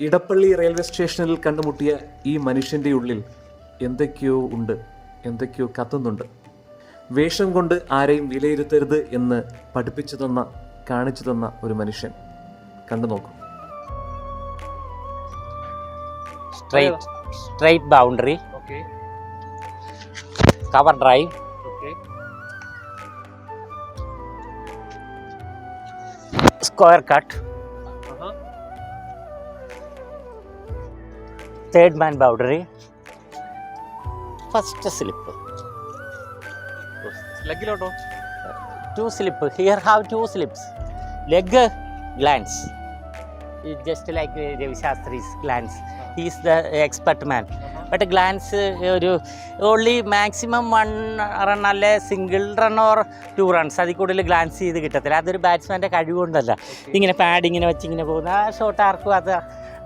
Edappally railway സ്റ്റേഷനിൽ കണ്ടുമുട്ടിയ ഈ മനുഷ്യന്റെ ഉള്ളിൽ എന്തൊക്കെയോ ഉണ്ട് എന്തൊക്കെയോ കത്തുന്നുണ്ട്. വേഷം കൊണ്ട് ആരെയും വിലയിരുത്തരുത് എന്ന് പഠിപ്പിച്ചു തന്ന കാണിച്ചു തന്ന ഒരു മനുഷ്യൻ. കണ്ടു നോക്കൂ. Straight straight boundary okay cover drive okay square cut third man boundary first slip ലെഗിലോട്ടോ two slip here have two slips leg glance just like Ravi Shastri's glance he's the expert man but glance ഒരു only maximum one run അല്ലെ single run or two runs അതിൽ കൂടുതൽ glance ചെയ്ത് കിട്ടത്തില്ല. അതൊരു ബാറ്റ്സ്മാന്റെ കഴിവുകൊണ്ടല്ല. ഇങ്ങനെ pad ഇങ്ങനെ വെച്ച് ഇങ്ങനെ പോകുന്ന ആ ഷോട്ട് ആർക്കും അത്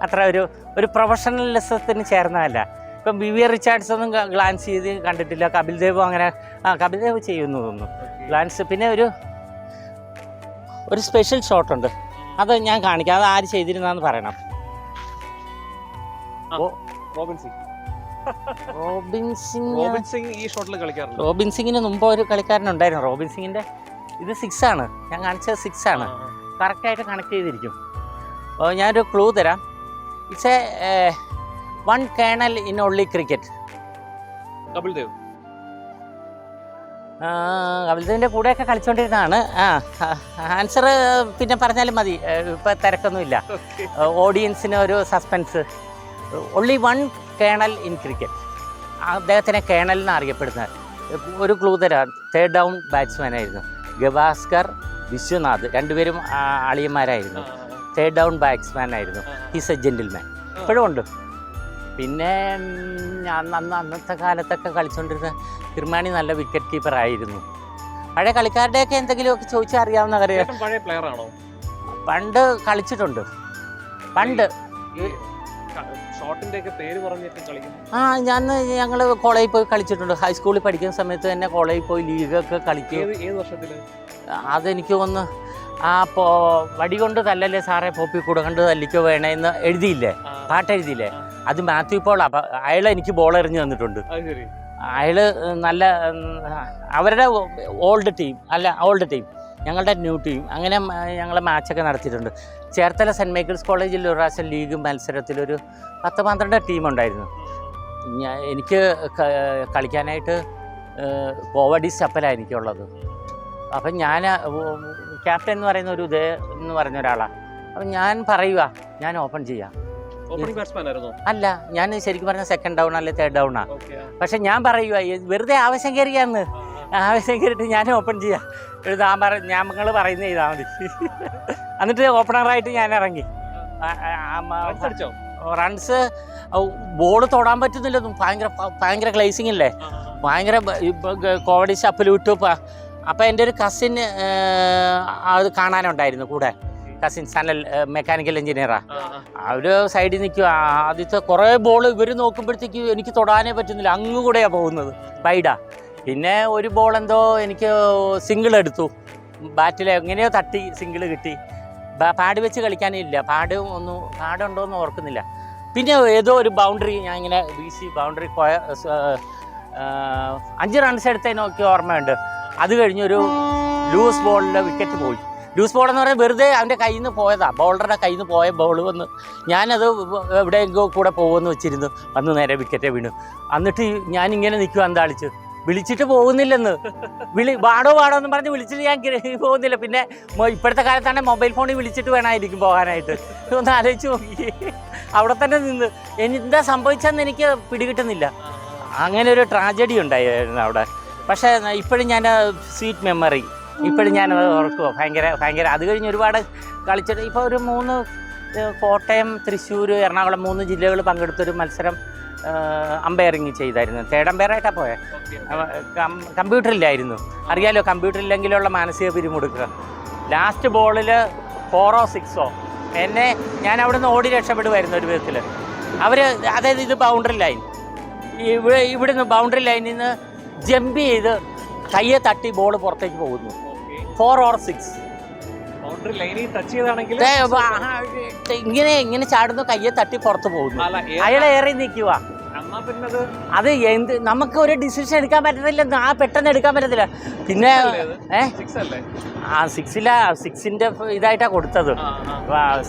അത്ര ഒരു ഒരു പ്രൊഫഷണലിസത്തിന് ചേർന്നതല്ല. ഇപ്പം ബി വി റിച്ചാർഡ്സ് ഒന്നും ഗ്ലാൻസ് ചെയ്ത് കണ്ടിട്ടില്ല. കപിൽ ദേവും അങ്ങനെ ആ കപിൽ ദേവ് ചെയ്യുന്നു തോന്നുന്നു. ഗ്ലാൻസ് പിന്നെ ഒരു ഒരു സ്പെഷ്യൽ ഷോട്ട് ഉണ്ട്. അത് ഞാൻ കാണിക്കാം. അത് ആര് ചെയ്തിരുന്നാന്ന് പറയണം. റോബിൻ സിംഗിന് മുമ്പ് ഒരു കളിക്കാരനുണ്ടായിരുന്നു റോബിൻ സിംഗിന്റെ ഇത് സിക്സ് ആണ്. ഞാൻ കാണിച്ചത് സിക്സ് ആണ്. കറക്റ്റായിട്ട് കണക്ട് ചെയ്തിരിക്കും. അപ്പോൾ ഞാനൊരു ക്ലൂ തരാം. It's a one colonel in only cricket Kapil Dev കപിൽദേവിന്റെ കൂടെയൊക്കെ കളിച്ചുകൊണ്ടിരുന്നതാണ് ആ ആൻസർ പിന്നെ പറഞ്ഞാലും മതി. ഇപ്പം തിരക്കൊന്നുമില്ല ഓഡിയൻസിന് ഒരു suspense only one colonel in cricket അദ്ദേഹത്തിനെ കേണൽ എന്ന് അറിയപ്പെടുന്നത്. ഒരു ക്ലൂ തരാം. തേർഡ് ഡൗൺ ബാറ്റ്സ്മാനായിരുന്നു ഗവാസ്കർ വിശ്വനാഥ്. രണ്ടുപേരും അളിയന്മാരായിരുന്നു. തേർഡ് ഡൗൺ ബാറ്റ്സ്മാൻ ആയിരുന്നു. ഹിസ് എ ജെന്റിൽമാൻ ഇപ്പോഴും ഉണ്ട്. പിന്നെ ഞാൻ അന്ന് അന്നത്തെ കാലത്തൊക്കെ കളിച്ചുകൊണ്ടിരുന്ന കിർമാണി നല്ല വിക്കറ്റ് കീപ്പർ ആയിരുന്നു. പഴയ കളിക്കാരുടെയൊക്കെ എന്തെങ്കിലുമൊക്കെ ചോദിച്ചാൽ അറിയാവുന്ന കാര്യം പഴയ പ്ലെയർ ആണോ? പണ്ട് കളിച്ചിട്ടുണ്ട്. പണ്ട്. ആ ഞാൻ ഞങ്ങൾ കോളേജിൽ പോയി കളിച്ചിട്ടുണ്ട്. ഹൈസ്കൂളിൽ പഠിക്കുന്ന സമയത്ത് തന്നെ കോളേജിൽ പോയി ലീഗൊക്കെ കളിക്കും. ഏത് ഏത് വർഷത്തിൽ? അതെനിക്ക് ഒന്ന് ആ പോ വടി കൊണ്ട് തല്ലല്ലേ സാറേ പോപ്പി കൂടെ കണ്ട് തല്ലിക്കോ വേണേന്ന് എഴുതിയില്ലേ? പാട്ട് എഴുതിയില്ലേ? അത് മാത്യു പോൾ അയാൾ എനിക്ക് ബോൾ എറിഞ്ഞു തന്നിട്ടുണ്ട്. അയാൾ നല്ല അവരുടെ ഓൾഡ് ടീം അല്ല ഓൾഡ് ടീം ഞങ്ങളുടെ ന്യൂ ടീം അങ്ങനെ ഞങ്ങൾ മാച്ചൊക്കെ നടത്തിയിട്ടുണ്ട്. ചേർത്തല സെന്റ് മൈക്കിൾസ് കോളേജിൽ ഒരു പ്രാവശ്യം ലീഗ് മത്സരത്തിലൊരു പത്ത് പന്ത്രണ്ട് ടീമുണ്ടായിരുന്നു ഞാൻ എനിക്ക് കളിക്കാനായിട്ട് കോവഡി സ്റ്റപ്പലാണ് എനിക്കുള്ളത്. അപ്പം ഞാൻ ക്യാപ്റ്റൻ എന്ന് പറയുന്ന ഒരു ഉദയ എന്ന് പറയുന്ന ഒരാളാണ് അപ്പം ഞാൻ പറയുക ഞാൻ ഓപ്പൺ ചെയ്യാം. അല്ല ഞാൻ ശരിക്കും പറഞ്ഞ സെക്കൻഡ് ഡൗൺ അല്ലെ തേർഡ് ഡൗൺ ആ. പക്ഷെ ഞാൻ പറയുക വെറുതെ ആവശ്യം കയറിയാന്ന് ആവശ്യം കയറിയിട്ട് ഞാൻ ഓപ്പൺ ചെയ്യാം. ഒരു താൻ ഞാൻ നിങ്ങൾ പറയുന്ന ചെയ്താൽ മതി. എന്നിട്ട് ഓപ്പണറായിട്ട് ഞാൻ ഇറങ്ങി. റൺസ് ബോൾ തൊടാൻ പറ്റുന്നില്ല. ഭയങ്കര ഭയങ്കര ഗ്ലേസിംഗ് അല്ലേ ഭയങ്കര കോമഡി ഷപ്പിൽ വിട്ടു അപ്പം എന്റെ ഒരു കസിൻ അത് കാണാനുണ്ടായിരുന്നു കൂടെ. കസിൻ സനൽ മെക്കാനിക്കൽ എഞ്ചിനീയറാ അവർ സൈഡിൽ നിൽക്കുക. ആദ്യത്തെ കുറേ ബോൾ ഇവർ നോക്കുമ്പോഴത്തേക്ക് എനിക്ക് തൊടാനേ പറ്റുന്നില്ല. അങ്ങ് കൂടെയാണ് പോകുന്നത് വൈഡാ പിന്നെ ഒരു ബോൾ എന്തോ എനിക്ക് സിംഗിൾ എടുത്തു. ബാറ്റിൽ എങ്ങനെയോ തട്ടി സിംഗിൾ കിട്ടി. പാഡ് വെച്ച് കളിക്കാനില്ല പാഡ് ഒന്നും പാഡ് ഉണ്ടോ എന്ന് ഓർക്കുന്നില്ല. പിന്നെ ഏതോ ഒരു ബൗണ്ടറി ഞാൻ ഇങ്ങനെ വീശി ബൗണ്ടറി പോയ അഞ്ച് റൺസ് എടുത്തതിനൊക്കെ ഓർമ്മയുണ്ട്. അത് കഴിഞ്ഞൊരു ലൂസ് ബോളിന്റെ വിക്കറ്റ് പോയി. ലൂസ് ബോൾ എന്ന് പറഞ്ഞാൽ വെറുതെ അവന്റെ കയ്യിൽ നിന്ന് പോയതാണ് ബൗളറുടെ കയ്യിൽ നിന്ന് പോയ ബോൾ വന്ന് ഞാനത് എവിടെയെങ്കിലും കൂടെ പോകുമെന്ന് വെച്ചിരുന്നു. അന്ന് നേരെ വിക്കറ്റേ വീണു. എന്നിട്ട് ഞാനിങ്ങനെ നിൽക്കുക അന്താളിച്ച്. വിളിച്ചിട്ട് പോകുന്നില്ലെന്ന്. വിളി വാടോ വാടോ എന്ന് പറഞ്ഞ് വിളിച്ചിട്ട് ഞാൻ പോകുന്നില്ല. പിന്നെ ഇപ്പോഴത്തെ കാലത്താണ് മൊബൈൽ ഫോണിൽ വിളിച്ചിട്ട് വേണമായിരിക്കും പോകാനായിട്ട്. ഒന്ന് ആലോചിച്ച് നോക്കി. അവിടെ തന്നെ നിന്ന്. എന്താ സംഭവിച്ചതെന്ന് എനിക്ക് പിടികിട്ടുന്നില്ല. അങ്ങനെ ഒരു ട്രാജഡി ഉണ്ടായിരുന്നു അവിടെ. പക്ഷേ ഇപ്പോഴും ഞാൻ സ്വീറ്റ് മെമ്മറി ഇപ്പോഴും ഞാനത് ഓർക്കുക ഭയങ്കര ഭയങ്കര. അത് കഴിഞ്ഞ് ഒരുപാട് കളിച്ചിട്ട് ഇപ്പോൾ ഒരു മൂന്ന് കോട്ടയം തൃശ്ശൂർ എറണാകുളം മൂന്ന് ജില്ലകൾ പങ്കെടുത്തൊരു മത്സരം അമ്പയറിങ് ചെയ്തായിരുന്നു. തേർഡ് അമ്പയറായിട്ടാണ് പോയത് കമ്പ്യൂട്ടറില്ലായിരുന്നു. അറിയാലോ കമ്പ്യൂട്ടറില്ലെങ്കിലുള്ള മാനസിക പിരിമുടുക്കുക ലാസ്റ്റ് ബോളിൽ ഫോറോ സിക്സോ എന്നെ ഞാൻ അവിടെ നിന്ന് ഓടി രക്ഷപ്പെടുമായിരുന്നു ഒരു വിധത്തിൽ അവർ അതായത് ഇത് ബൗണ്ടറി ലൈൻ ഇവിടെ ഇവിടുന്ന് ബൗണ്ടറി ലൈനിൽ നിന്ന് ജമ്പ് ചെയ്ത് കയ്യെ തട്ടി ബോൾ പുറത്തേക്ക് പോകുന്നു. ഫോർ ഓർ സിക്സ് ഇങ്ങനെ ഇങ്ങനെ ചാടുന്നു കയ്യെ തട്ടി പുറത്ത് പോകുന്നു. അയാളെ അയാൾ ഏറി നിൽക്കുക അത്? എന്ത് നമുക്ക് ഒരു ഡിസിഷൻ എടുക്കാൻ പറ്റത്തില്ല ആ പെട്ടെന്ന് എടുക്കാൻ പറ്റത്തില്ല. പിന്നെ ആ സിക്സിലാ സിക്സിന്റെ ഇതായിട്ടാ കൊടുത്തത്.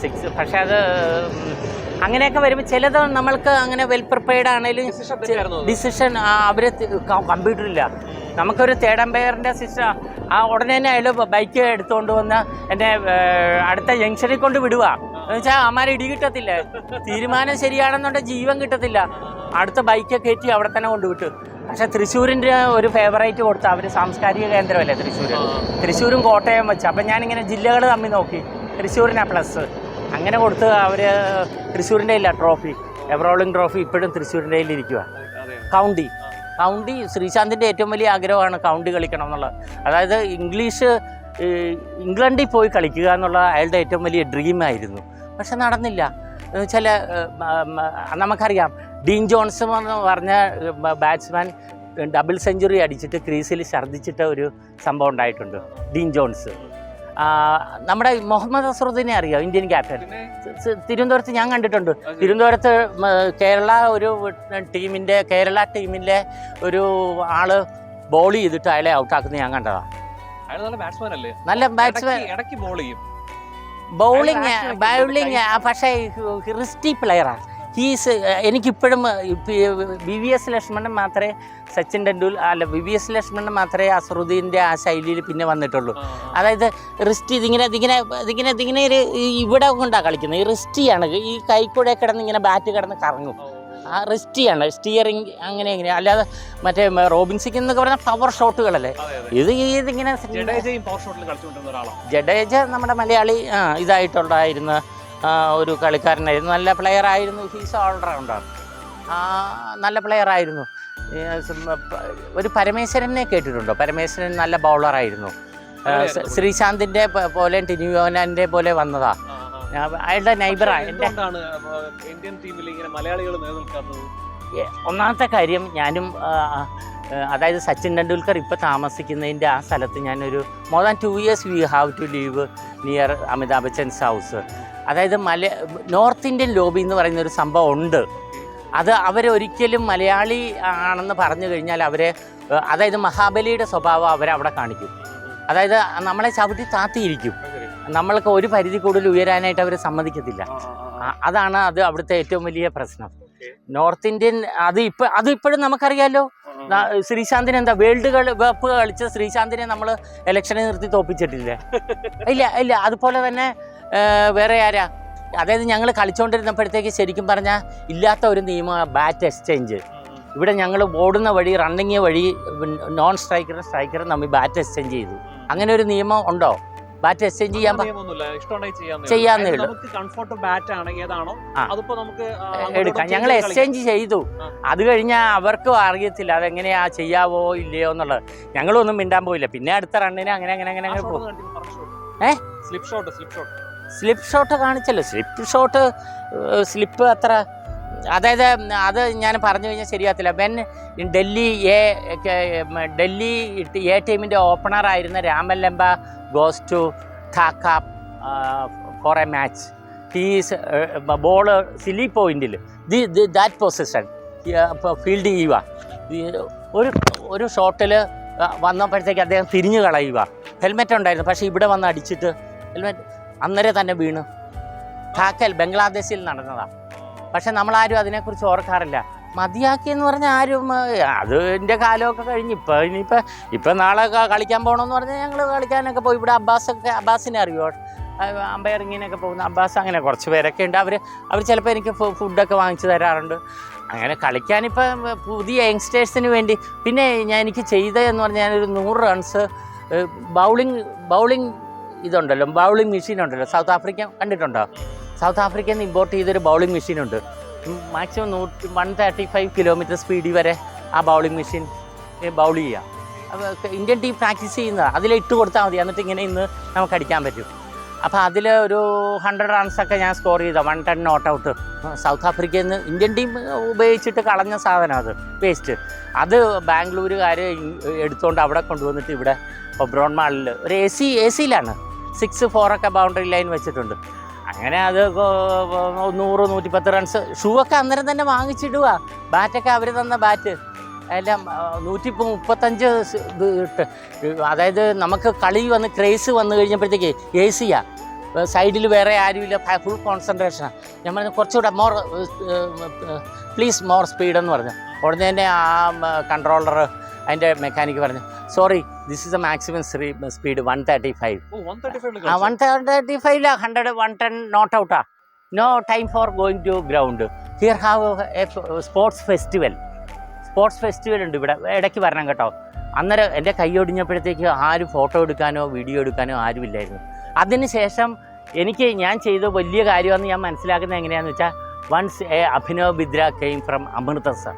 സിക്സ് പക്ഷെ അത് അങ്ങനെയൊക്കെ വരുമ്പോൾ ചിലത് നമ്മൾക്ക് അങ്ങനെ വെൽ പ്രിപ്പയർഡ് ആണെങ്കിലും? ഡിസിഷൻ അവർ കമ്പ്യൂട്ടറില്ല നമുക്കൊരു തേർഡ് അമ്പയറിന്റെ സിസ്റ്റം ആ ഉടനെ തന്നെ അയാൾ ബൈക്ക് എടുത്തുകൊണ്ട് വന്ന് എന്നെ അടുത്ത ജംഗ്ഷനിൽ കൊണ്ട് വിടുക എന്ന് വെച്ചാൽ അമ്മാരെ ഇടി കിട്ടത്തില്ല. തീരുമാനം ശരിയാണെന്നുണ്ടെങ്കിൽ ജീവൻ കിട്ടത്തില്ല. അടുത്ത ബൈക്ക് കയറ്റി അവിടെ തന്നെ കൊണ്ടുവിട്ടു പക്ഷെ തൃശ്ശൂരിന്റെ ഒരു ഫേവറേറ്റ് കൊടുത്ത അവർ സാംസ്കാരിക കേന്ദ്രമല്ലേ തൃശ്ശൂർ തൃശ്ശൂരും കോട്ടയം വെച്ച്. അപ്പം ഞാനിങ്ങനെ ജില്ലകൾ തമ്മിൽ നോക്കി. തൃശ്ശൂരിനാ പ്ലസ് അങ്ങനെ കൊടുത്ത് അവർ തൃശ്ശൂരിന്റെ ഇല്ല ട്രോഫി. എവറോളിംഗ് ട്രോഫി ഇപ്പോഴും തൃശ്ശൂരിന്റെ ഇരിക്കുക കൗണ്ടി. കൗണ്ടി ശ്രീശാന്തിന്റെ ഏറ്റവും വലിയ ആഗ്രഹമാണ് കൗണ്ടി കളിക്കണം എന്നുള്ളത്. അതായത് ഇംഗ്ലീഷ് ഇംഗ്ലണ്ടിൽ പോയി കളിക്കുക എന്നുള്ള അയാളുടെ ഏറ്റവും വലിയ ഡ്രീമായിരുന്നു പക്ഷെ നടന്നില്ല. എന്ന് വെച്ചാൽ നമുക്കറിയാം. ഡീൻ ജോൺസൺ എന്ന് പറഞ്ഞ ബാറ്റ്സ്മാൻ ഡബിൾ സെഞ്ചുറി അടിച്ചിട്ട് ക്രീസിൽ ഛർദ്ദിച്ചിട്ട ഒരു സംഭവം ഉണ്ടായിട്ടുണ്ട്. Dean Jones. നമ്മുടെ മുഹമ്മദ് അസറുദ്ദീനെ അറിയാം? Indian captain. തിരുവനന്തപുരത്ത് ഞാൻ കണ്ടിട്ടുണ്ട്. തിരുവനന്തപുരത്ത് കേരള ഒരു ടീമിന്റെ കേരള ടീമിന്റെ ഒരു ആൾ ബോൾ ചെയ്തിട്ട് അയാളെ ഔട്ടാക്കുന്നത് ഞാൻ കണ്ടതാണ് നല്ല ബാറ്റ്സ്മാൻ ബൗളിങ് ബൗളിങ് പക്ഷേ റിസ്റ്റി പ്ലെയറാണ് ഹീസ് എനിക്കിപ്പോഴും വി വി എസ് ലക്ഷ്മണൻ മാത്രമേ സച്ചിൻ ടെണ്ടുൽ അല്ല വി വി എസ് ലക്ഷ്മണൻ മാത്രമേ അസറുദ്ദീന്റെ ആ ശൈലിയിൽ പിന്നെ വന്നിട്ടുള്ളൂ. അതായത് റിസ്റ്റ് ഇതിങ്ങനെ ഇതിങ്ങനെ ഇതിങ്ങനെ ഇതിങ്ങനെ ഒരു ഈ ഇവിടെ കൊണ്ടാണ് കളിക്കുന്നത്. ഈ റിസ്റ്റിയാണ്. ഈ കൈക്കൂടെ കൂടെ കിടന്ന് ഇങ്ങനെ ബാറ്റ് കിടന്ന് കറങ്ങും. ആ റിസ്റ്റിയാണ്. സ്റ്റിയറിങ് അങ്ങനെ ഇങ്ങനെ. അല്ലാതെ മറ്റേ റോബിൻസിക്ക് എന്നൊക്കെ പറഞ്ഞാൽ പവർ ഷോട്ടുകളല്ലേ ഇത് ഇതിങ്ങനെ ജഡേജ നമ്മുടെ മലയാളി ആ, ഇതായിട്ടുണ്ടായിരുന്ന ഒരു കളിക്കാരനായിരുന്നു. നല്ല പ്ലെയർ ആയിരുന്നു. ഹീസ് ഓൾറൗണ്ടർ നല്ല പ്ലെയർ ആയിരുന്നു. ഒരു പരമേശ്വരനെ കേട്ടിട്ടുണ്ടോ? പരമേശ്വരൻ നല്ല ബൗളറായിരുന്നു ആയിരുന്നു. ശ്രീശാന്തിന്റെ പോലെ ടിനുയോനാന്റെ പോലെ വന്നതാ. അയാളുടെ നൈബറാണ് എന്റെ ഇന്ത്യൻ ടീമിൽ ഇങ്ങനെ മലയാളികൾ നിലനിൽക്കാത്തത്? ഒന്നാമത്തെ കാര്യം ഞാനും അതായത് സച്ചിൻ ടെണ്ടുൽക്കർ ഇപ്പോൾ താമസിക്കുന്നതിന്റെ ആ സ്ഥലത്ത് ഞാനൊരു more than two years we have to leave near Amitabh Bachchan's house അതായത് മല നോർത്ത് ഇന്ത്യൻ ലോബി എന്ന് പറയുന്ന ഒരു സംഭവം ഉണ്ട്. അത് അവരൊരിക്കലും മലയാളി ആണെന്ന് പറഞ്ഞു കഴിഞ്ഞാൽ അവരെ അതായത് മഹാബലിയുടെ സ്വഭാവം അവരവിടെ കാണിക്കും. അതായത് നമ്മളെ ചവിട്ടി താത്തിയിരിക്കും. നമ്മൾക്ക് ഒരു പരിധി കൂടുതൽ ഉയരാനായിട്ട് അവർ സമ്മതിക്കത്തില്ല. അതാണ് അത് അവിടുത്തെ ഏറ്റവും വലിയ പ്രശ്നം. നോർത്ത് ഇന്ത്യൻ അത് ഇപ്പൊ അത് ഇപ്പോഴും നമുക്കറിയാലോ. ശ്രീശാന്തിന് എന്താ വേൾഡ് കപ്പ് കളിച്ച ശ്രീശാന്തിനെ നമ്മൾ ഇലക്ഷനെ നിർത്തി തോപ്പിച്ചിട്ടില്ലേ? ഇല്ല ഇല്ല അതുപോലെ തന്നെ വേറെ ആരാ? അതായത് ഞങ്ങൾ കളിച്ചുകൊണ്ടിരുന്നപ്പോഴത്തേക്ക് ശരിക്കും പറഞ്ഞാൽ ഇല്ലാത്ത ഒരു നിയമമാണ് ബാറ്റ് എക്സ്ചേഞ്ച്. ഇവിടെ ഞങ്ങൾ ഓടുന്ന വഴി റണ്ണിങ് വഴി നോൺ സ്ട്രൈക്കറും സ്ട്രൈക്കറും നമ്മൾ ബാറ്റ് എക്സ്ചേഞ്ച് ചെയ്തു. അങ്ങനെ ഒരു നിയമം ഉണ്ടോ? ബാറ്റ് എക്സ്ചേഞ്ച് ചെയ്യാൻ ചെയ്യാന്നേ ഉള്ളൂ. എടുക്കാം. ഞങ്ങൾ എക്സ്ചേഞ്ച് ചെയ്തു. അത് കഴിഞ്ഞാൽ അവർക്കും അറിയത്തില്ല. അതെങ്ങനെയാ ചെയ്യാവോ ഇല്ലയോ എന്നുള്ളത്. ഞങ്ങളൊന്നും മിണ്ടാൻ പോയില്ല. പിന്നെ അടുത്ത റണ്ണിന് അങ്ങനെ അങ്ങനെ അങ്ങനെ അങ്ങനെ പോകും ഏഹ് slip shot slip shot slip shot കാണിച്ചല്ലോ. Slip shot slip അത്ര അതായത് അത് ഞാൻ പറഞ്ഞു കഴിഞ്ഞാൽ ശരിയാകത്തില്ല. When Delhi A Delhi A ടീമിന്റെ ഓപ്പണറായിരുന്ന Raman Lamba goes to Dhaka for a match he's ball silly പോയിന്റിൽ the the that position field ചെയ്യുക. ഒരു ഒരു ഷോട്ടിൽ വന്നപ്പോഴത്തേക്ക് അദ്ദേഹം തിരിഞ്ഞു കളയുക. ഹെൽമെറ്റ് ഉണ്ടായിരുന്നു പക്ഷേ ഇവിടെ വന്ന് അടിച്ചിട്ട് ഹെൽമെറ്റ് അന്നേരം തന്നെ വീണു. താക്കൽ ബംഗ്ലാദേശിൽ നടന്നതാണ് പക്ഷെ നമ്മളാരും അതിനെക്കുറിച്ച് ഓർക്കാറില്ല. മതിയാക്കി എന്ന് പറഞ്ഞാൽ ആരും ആ, അത് എന്റെ കാലമൊക്കെ കഴിഞ്ഞ്. ഇപ്പോൾ ഇനിയിപ്പോൾ ഇപ്പം നാളെ കളിക്കാൻ പോകണമെന്ന് പറഞ്ഞാൽ ഞങ്ങൾ കളിക്കാനൊക്കെ പോയി. ഇവിടെ അബ്ബാസൊക്കെ അബ്ബാസിനെ അറിയോ? അമ്പയറിങ്ങിനൊക്കെ പോകുന്ന അബ്ബാസ് അങ്ങനെ കുറച്ച് പേരൊക്കെ ഉണ്ട്. അവർ അവർ ചിലപ്പോൾ എനിക്ക് ഫുഡൊക്കെ വാങ്ങിച്ചു തരാറുണ്ട്. അങ്ങനെ കളിക്കാനിപ്പം പുതിയ യങ്സ്റ്റേഴ്സിന് വേണ്ടി. പിന്നെ ഞാൻ എനിക്ക് ചെയ്തതെന്ന് പറഞ്ഞാൽ ഞാനൊരു നൂറ് റൺസ് ബൗളിംഗ് ബൗളിംഗ് ഇതുണ്ടല്ലോ ബൗളിംഗ് മെഷീൻ ഉണ്ടല്ലോ. സൗത്ത് ആഫ്രിക്ക കണ്ടിട്ടുണ്ടോ? സൗത്ത് ആഫ്രിക്കയിൽ നിന്ന് ഇമ്പോർട്ട് ചെയ്തൊരു ബൗളിംഗ് മെഷീൻ ഉണ്ട്. മാക്സിമം നൂറ്റി വൺ തേർട്ടി ഫൈവ് കിലോമീറ്റർ സ്പീഡിൽ വരെ ആ ബൗളിംഗ് മെഷീൻ ബൗൾ ചെയ്യാം. ഇന്ത്യൻ ടീം പ്രാക്ടീസ് ചെയ്യുന്നതാണ് അതിൽ ഇട്ട് കൊടുത്താൽ മതി. എന്നിട്ട് ഇങ്ങനെ ഇന്ന് നമുക്ക് അടിക്കാൻ പറ്റും. അപ്പോൾ അതിൽ ഒരു ഹൺഡ്രഡ് റൺസൊക്കെ ഞാൻ സ്കോർ ചെയ്ത. One ten not out South ആഫ്രിക്കയിൽ നിന്ന് ഇന്ത്യൻ ടീം ഉപയോഗിച്ചിട്ട് കളഞ്ഞ സാധനം അത് വേസ്റ്റ് അത് ബാംഗ്ലൂരുകാർ എടുത്തുകൊണ്ട് അവിടെ കൊണ്ടുവന്നിട്ട് ഇവിടെ ഒബ്രോൺ മാളിൽ ഒരു എ സി എ സിയിലാണ് സിക്സ് ഫോറൊക്കെ ബൗണ്ടറി ലൈൻ വെച്ചിട്ടുണ്ട്. അങ്ങനെ അത് നൂറ് നൂറ്റിപ്പത്ത് റൺസ് ഷൂ ഒക്കെ അന്നേരം തന്നെ വാങ്ങിച്ചിടുക. ബാറ്റൊക്കെ അവർ തന്ന ബാറ്റ് എല്ലാം നൂറ്റി മുപ്പത്തഞ്ച് അതായത് നമുക്ക് കളി വന്ന് ക്രേസ് വന്നു കഴിഞ്ഞപ്പോഴത്തേക്ക് എ സിയാ സൈഡിൽ വേറെ ആരുമില്ല ഫുൾ കോൺസെൻട്രേഷനാണ് ഞാൻ പറഞ്ഞു കുറച്ചുകൂടെ മോർ പ്ലീസ് മോർ സ്പീഡ് എന്ന് പറഞ്ഞു. ഉടനെ തന്നെ ആ കൺട്രോളർ അതിന്റെ മെക്കാനിക്ക് പറഞ്ഞു sorry this is a maximum speed one thirty five ആ വൺ തേർട്ടി ഫൈവില hundred one ten not ഔട്ടാ no time for going to ground here have a sports festival sports festival ഉണ്ട് ഇവിടെ ഇടയ്ക്ക് വരണം കേട്ടോ. അന്നേരം എന്റെ കൈ ഒടിഞ്ഞപ്പോഴത്തേക്ക് ആരും ഫോട്ടോ എടുക്കാനോ വീഡിയോ എടുക്കാനോ ആരുമില്ലായിരുന്നു അതിനുശേഷം എനിക്ക് ഞാൻ ചെയ്ത വലിയ കാര്യമെന്ന് ഞാൻ മനസ്സിലാക്കുന്നത് എങ്ങനെയാണെന്ന് വെച്ചാൽ once a Abhinav Bindra came from Amritsar.